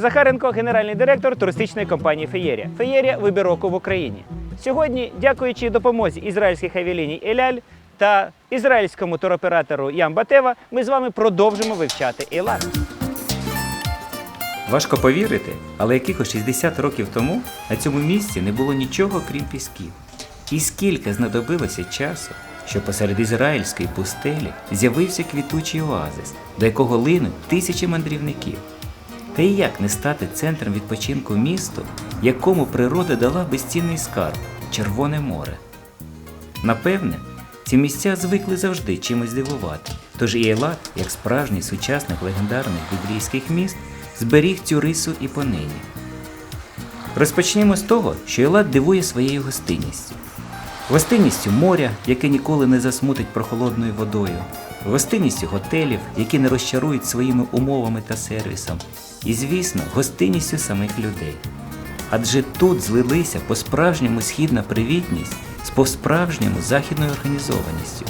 Захаренко, генеральний директор туристичної компанії Феєрія. Феєрія вибір року в Україні. Сьогодні, дякуючи допомозі ізраїльських авіаліній Еляль та ізраїльському туроператору Ямбатева, ми з вами продовжимо вивчати Ейлат. Важко повірити, але якихось 60 років тому на цьому місці не було нічого крім пісків. І скільки знадобилося часу, щоб посеред ізраїльської пустелі з'явився квітучий оазис, до якого линуть тисячі мандрівників. Та і як не стати центром відпочинку місту, якому природа дала безцінний скарб Червоне море. Напевне, ці місця звикли завжди чимось дивувати. Тож і як справжній сучасник легендарних біблійських міст, зберіг цю рису і понині. Розпочнімо з того, що Елат дивує своєю гостинністю. Гостинністю моря, яке ніколи не засмутить прохолодною водою, гостинністю готелів, які не розчарують своїми умовами та сервісом, і, звісно, гостинністю самих людей. Адже тут злилися по-справжньому східна привітність з по-справжньому західною організованістю.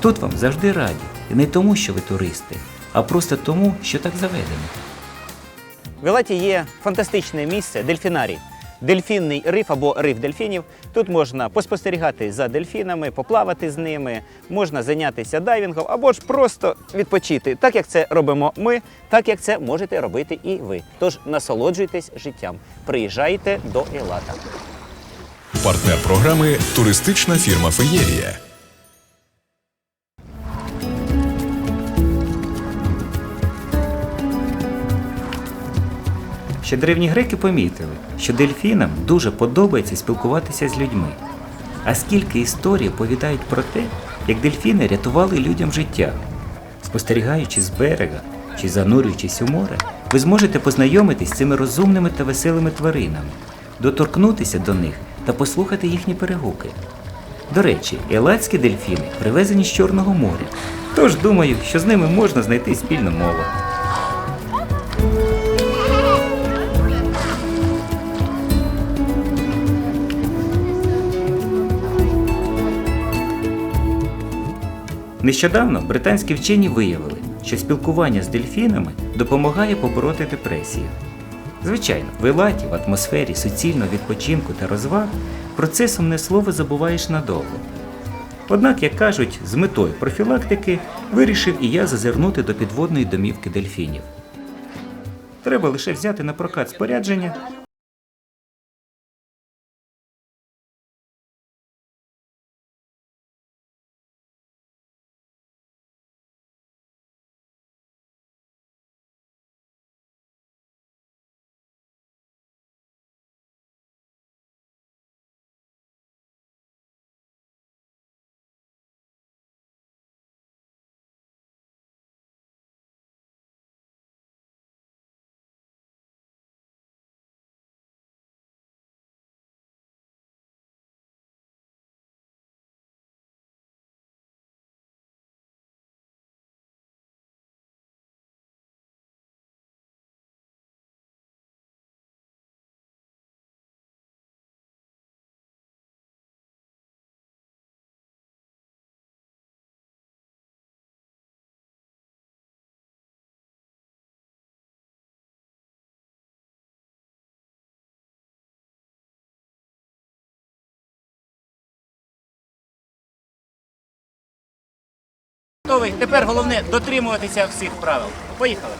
Тут вам завжди раді, і не тому, що ви туристи, а просто тому, що так заведено. В Елаті є фантастичне місце дельфінарій. Дельфінний риф або риф дельфінів. Тут можна поспостерігати за дельфінами, поплавати з ними, можна зайнятися дайвінгом або ж просто відпочити, так як це робимо ми, так як це можете робити і ви. Тож насолоджуйтесь життям. Приїжджайте до Елата. Партнер програми туристична фірма Феєрія. Ще древні греки помітили, що дельфінам дуже подобається спілкуватися з людьми. А скільки історій оповідають про те, як дельфіни рятували людям життя. Спостерігаючи з берега чи занурюючись у море, ви зможете познайомитись з цими розумними та веселими тваринами, доторкнутися до них та послухати їхні перегуки. До речі, елатські дельфіни привезені з Чорного моря, тож думаю, що з ними можна знайти спільну мову. Нещодавно британські вчені виявили, що спілкування з дельфінами допомагає побороти депресію. Звичайно, в Елаті, в атмосфері суцільного відпочинку та розваг процесом не слово забуваєш надовго. Однак, як кажуть, з метою профілактики вирішив і я зазирнути до підводної домівки дельфінів. Треба лише взяти на прокат спорядження Готовий. Тепер головне дотримуватися всіх правил. Поїхали.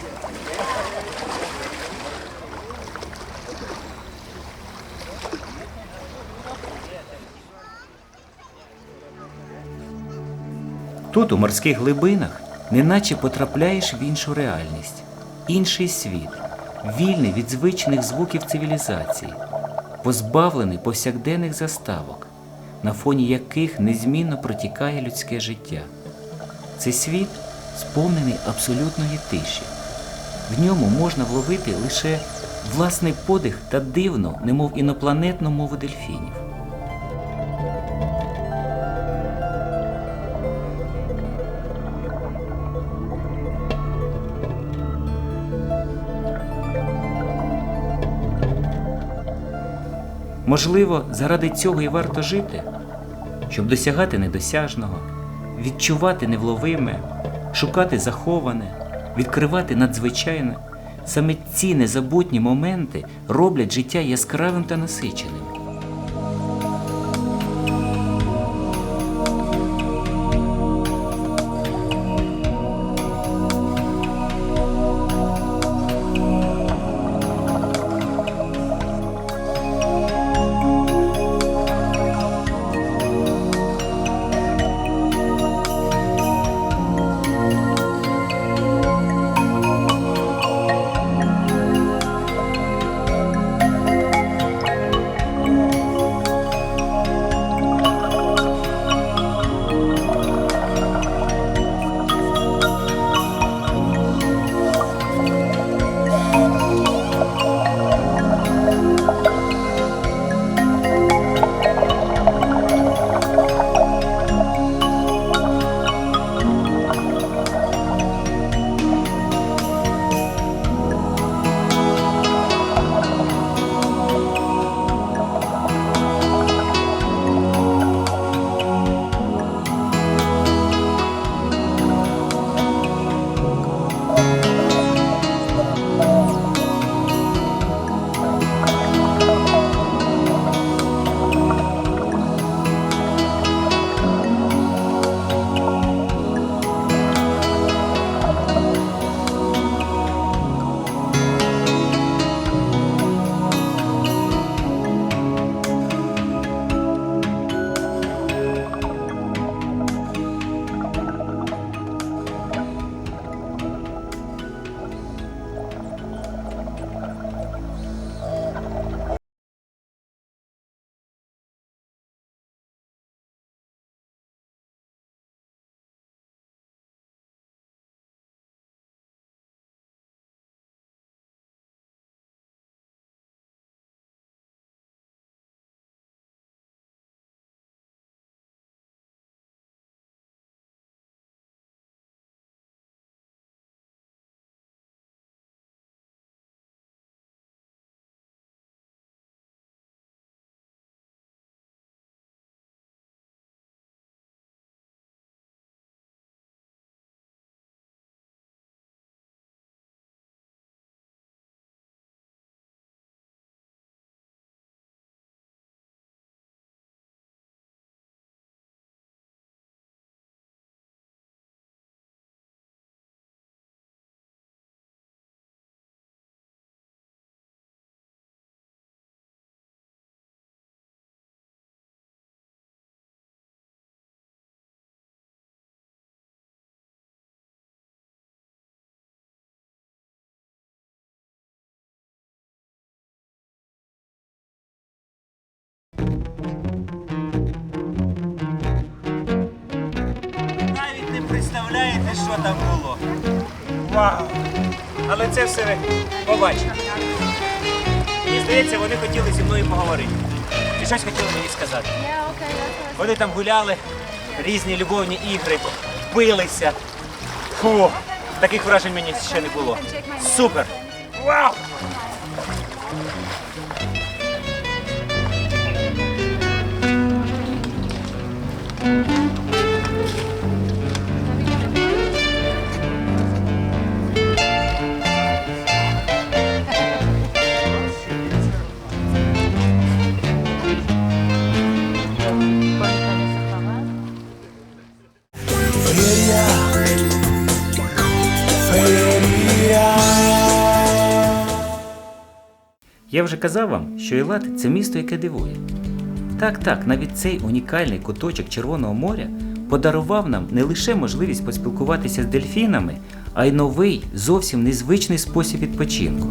Тут, у морських глибинах, неначе потрапляєш в іншу реальність, інший світ, вільний від звичних звуків цивілізації, позбавлений повсякденних заставок, на фоні яких незмінно протікає людське життя. Це світ сповнений абсолютної тиші. В ньому можна вловити лише власний подих та дивну, немов інопланетну мову дельфінів. Можливо, заради цього і варто жити, щоб досягати недосяжного, відчувати невловиме, шукати заховане, відкривати надзвичайне. Саме ці незабутні моменти роблять життя яскравим та насиченим. Що там було. Вау! Але це все ви побачите. Мені здається, вони хотіли зі мною поговорити. І щось хотіли мені сказати. Вони там гуляли, різні любовні ігри, билися. Фу, таких вражень мені ще не було. Супер! Вау! Феєрія, Я вже казав вам, що Ілат це місто, яке дивує. Так, так, навіть цей унікальний куточок Червоного моря подарував нам не лише можливість поспілкуватися з дельфінами, а й новий, зовсім незвичний спосіб відпочинку.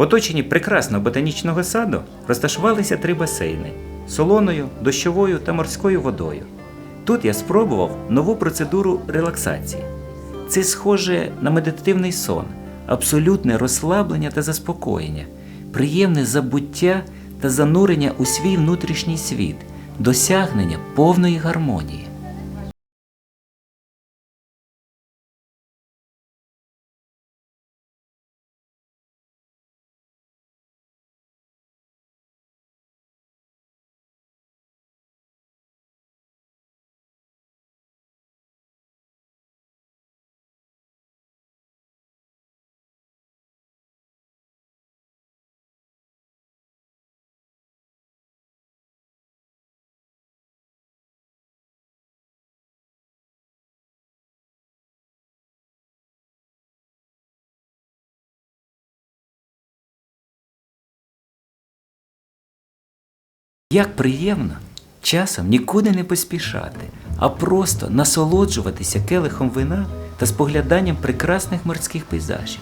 В оточенні прекрасного ботанічного саду розташувалися три басейни солоною, дощовою та морською водою. Тут я спробував нову процедуру релаксації. Це схоже на медитативний сон, абсолютне розслаблення та заспокоєння, приємне забуття та занурення у свій внутрішній світ, досягнення повної гармонії. Як приємно часом нікуди не поспішати, а просто насолоджуватися келихом вина та спогляданням прекрасних морських пейзажів.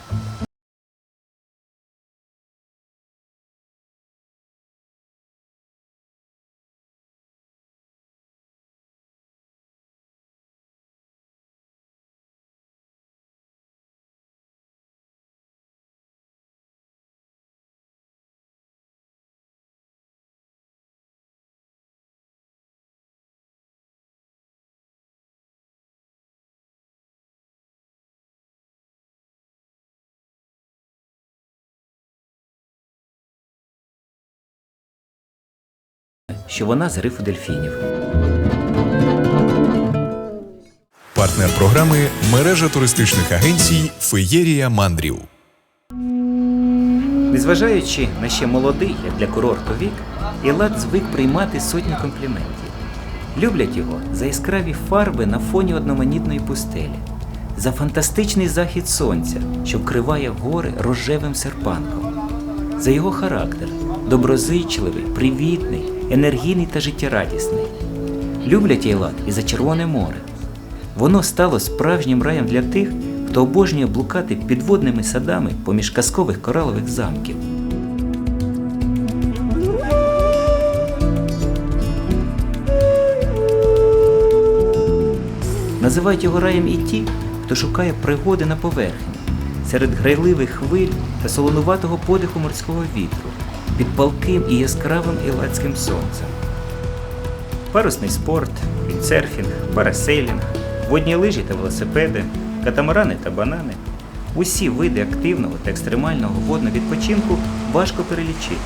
Що вона з рифу дельфінів. Партнер програми мережа туристичних агенцій Феєрія Мандрів. Незважаючи на ще молодий, як для курорту вік, Ілат звик приймати сотні компліментів. Люблять його за яскраві фарби на фоні одноманітної пустелі, за фантастичний захід сонця, що вкриває гори рожевим серпанком, за його характер доброзичливий, привітний, енергійний та життєрадісний. Люблять Ілат і за Червоне море. Воно стало справжнім раєм для тих, хто обожнює блукати підводними садами поміж казкових коралових замків. Називають його раєм і ті, хто шукає пригоди на поверхні, серед грайливих хвиль та солонуватого подиху морського вітру, під палким і яскравим ілацьким сонцем. Парусний спорт, віндсерфінг, парасейлінг, водні лижі та велосипеди, катамарани та банани. Усі види активного та екстремального водного відпочинку важко перелічити.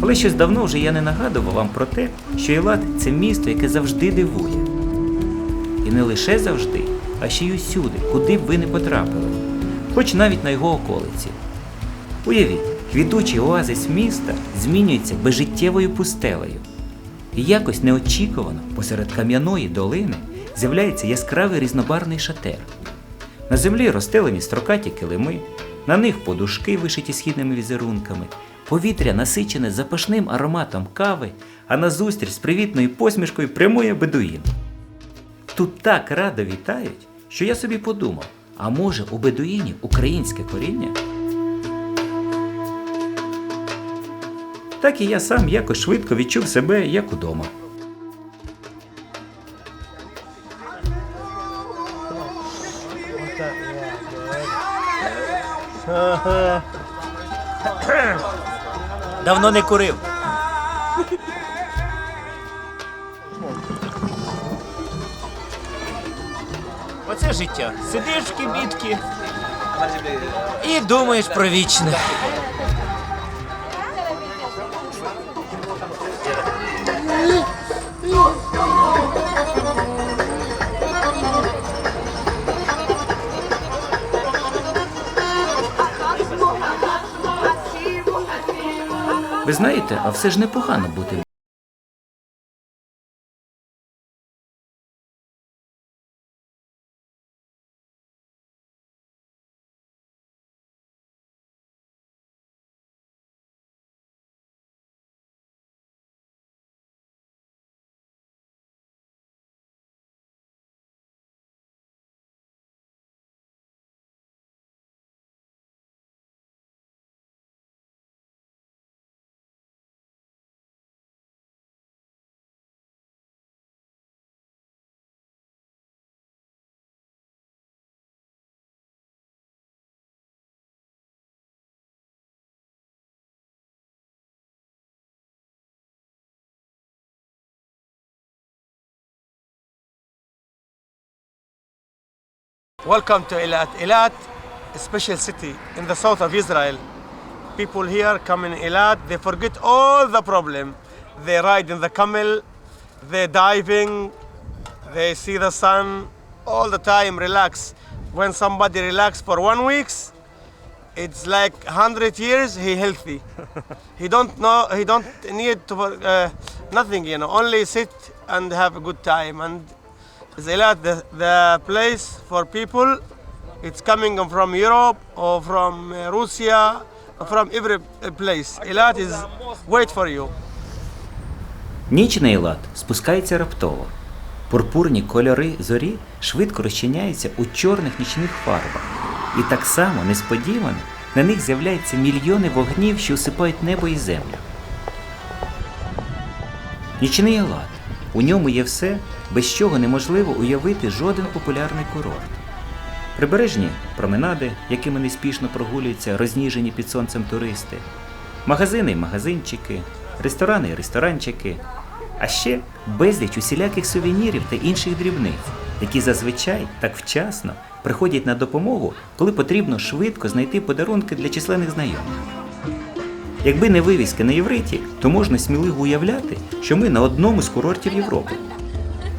Але щось давно вже я не нагадував вам про те, що Ілат це місто, яке завжди дивує. І не лише завжди, а ще й усюди, куди б ви не потрапили, хоч навіть на його околиці. Уявіть, квітучий оазис міста змінюється безжиттєвою пустелею. І якось неочікувано посеред кам'яної долини з'являється яскравий різнобарний шатер. На землі розстелені строкаті килими, на них подушки, вишиті східними візерунками, повітря насичене запашним ароматом кави, а назустріч з привітною посмішкою прямує бедуїн. тут так радо вітають, що я собі подумав, а може у бедуїнів українське коріння? Так і я сам якось швидко відчув себе як удома. Давно не курив. Оце життя. Сидиш в кибітки і думаєш про вічне. Ви знаєте, а все ж непогано бути. Welcome to Eilat. Eilat, a special city in the south of Israel. People here come in Eilat, they forget all the problem. They ride in the camel, they diving, they see the sun all the time, relax. When somebody relax for one weeks, it's like 100 years he healthy. he don't know, he don't need to, uh, nothing, you know, only sit and have a good time. And Eilat, the, the place for people, it's coming from Europe or from uh, Russia, from every uh, place. Eilat is wait for you. Ніч на Ілат спускається раптово. Пурпурні кольори зорі швидко розчиняються у чорних нічних фарбах. І так само несподівано на них з'являються мільйони вогнів, що осипають небо і землю. Нічний Ілат. У ньому є все, без чого неможливо уявити жоден популярний курорт. Прибережні променади, якими неспішно прогулюються розніжені під сонцем туристи, магазини й магазинчики, ресторани й ресторанчики, а ще безліч усіляких сувенірів та інших дрібниць, які зазвичай так вчасно приходять на допомогу, коли потрібно швидко знайти подарунки для численних знайомих. Якби не вивіски на євриті, то можна сміливо уявляти, що ми на одному з курортів Європи.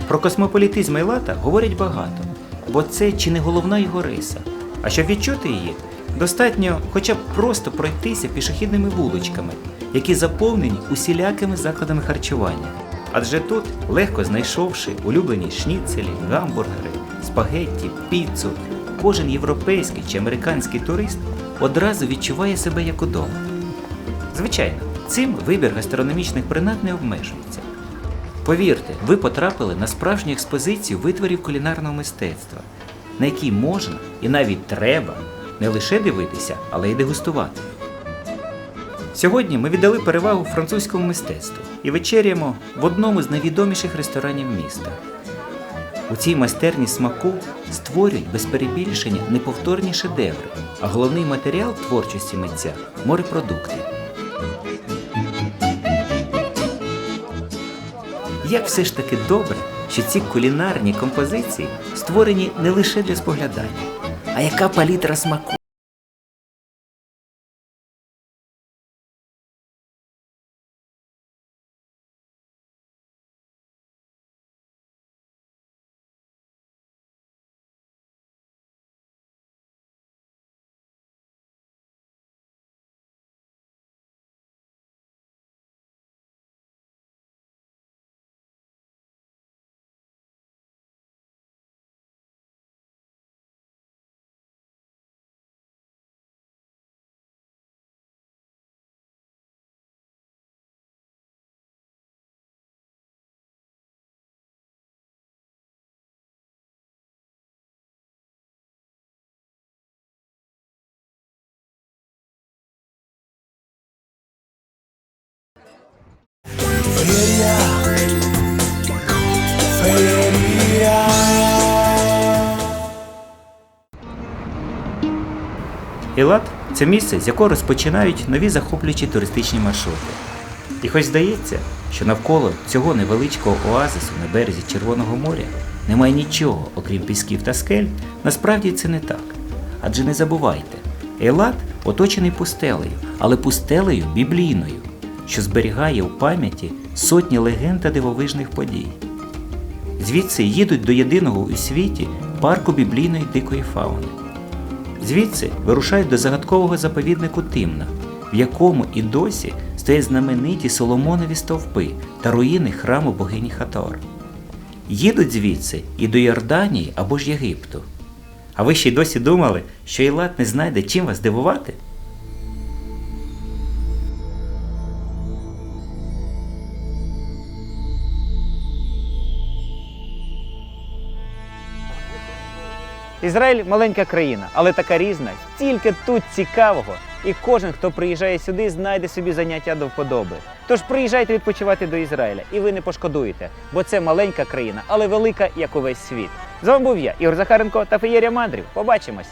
Про космополітизм Ейлата говорять багато, бо це чи не головна його риса. А щоб відчути її, достатньо хоча б просто пройтися пішохідними вуличками, які заповнені усілякими закладами харчування. Адже тут, легко знайшовши улюблені шніцелі, гамбургери, спагетті, піцу, кожен європейський чи американський турист одразу відчуває себе як удома. Звичайно, цим вибір гастрономічних принад не обмежується. Повірте, ви потрапили на справжню експозицію витворів кулінарного мистецтва, на якій можна і навіть треба не лише дивитися, але й дегустувати. Сьогодні ми віддали перевагу французькому мистецтву і вечеряємо в одному з найвідоміших ресторанів міста. У цій майстерні смаку створюють без перебільшення неповторні шедеври, а головний матеріал творчості митця морепродукти. Як все ж таки добре, що ці кулінарні композиції створені не лише для споглядання, а яка палітра смаку. Ілат це місце, з якого розпочинають нові захоплюючі туристичні маршрути. І хоч здається, що навколо цього невеличкого оазису на березі Червоного моря немає нічого, окрім пісків та скель, насправді це не так. Адже не забувайте, Ейлат оточений пустелею, але пустелею біблійною, що зберігає у пам'яті сотні легенд та дивовижних подій. Звідси їдуть до єдиного у світі парку біблійної дикої фауни. Звідси вирушають до загадкового заповіднику Тимна, в якому і досі стоять знамениті Соломонові стовпи та руїни храму богині Хатор. Їдуть звідси і до Йорданії або ж Єгипту. А ви ще й досі думали, що Ілат не знайде чим вас дивувати? Ізраїль маленька країна, але така різна. Тільки тут цікавого. І кожен, хто приїжджає сюди, знайде собі заняття до вподоби. Тож приїжджайте відпочивати до Ізраїля, і ви не пошкодуєте, бо це маленька країна, але велика, як увесь світ. З вами був я, Ігор Захаренко та Феєрія Мандрів. Побачимось!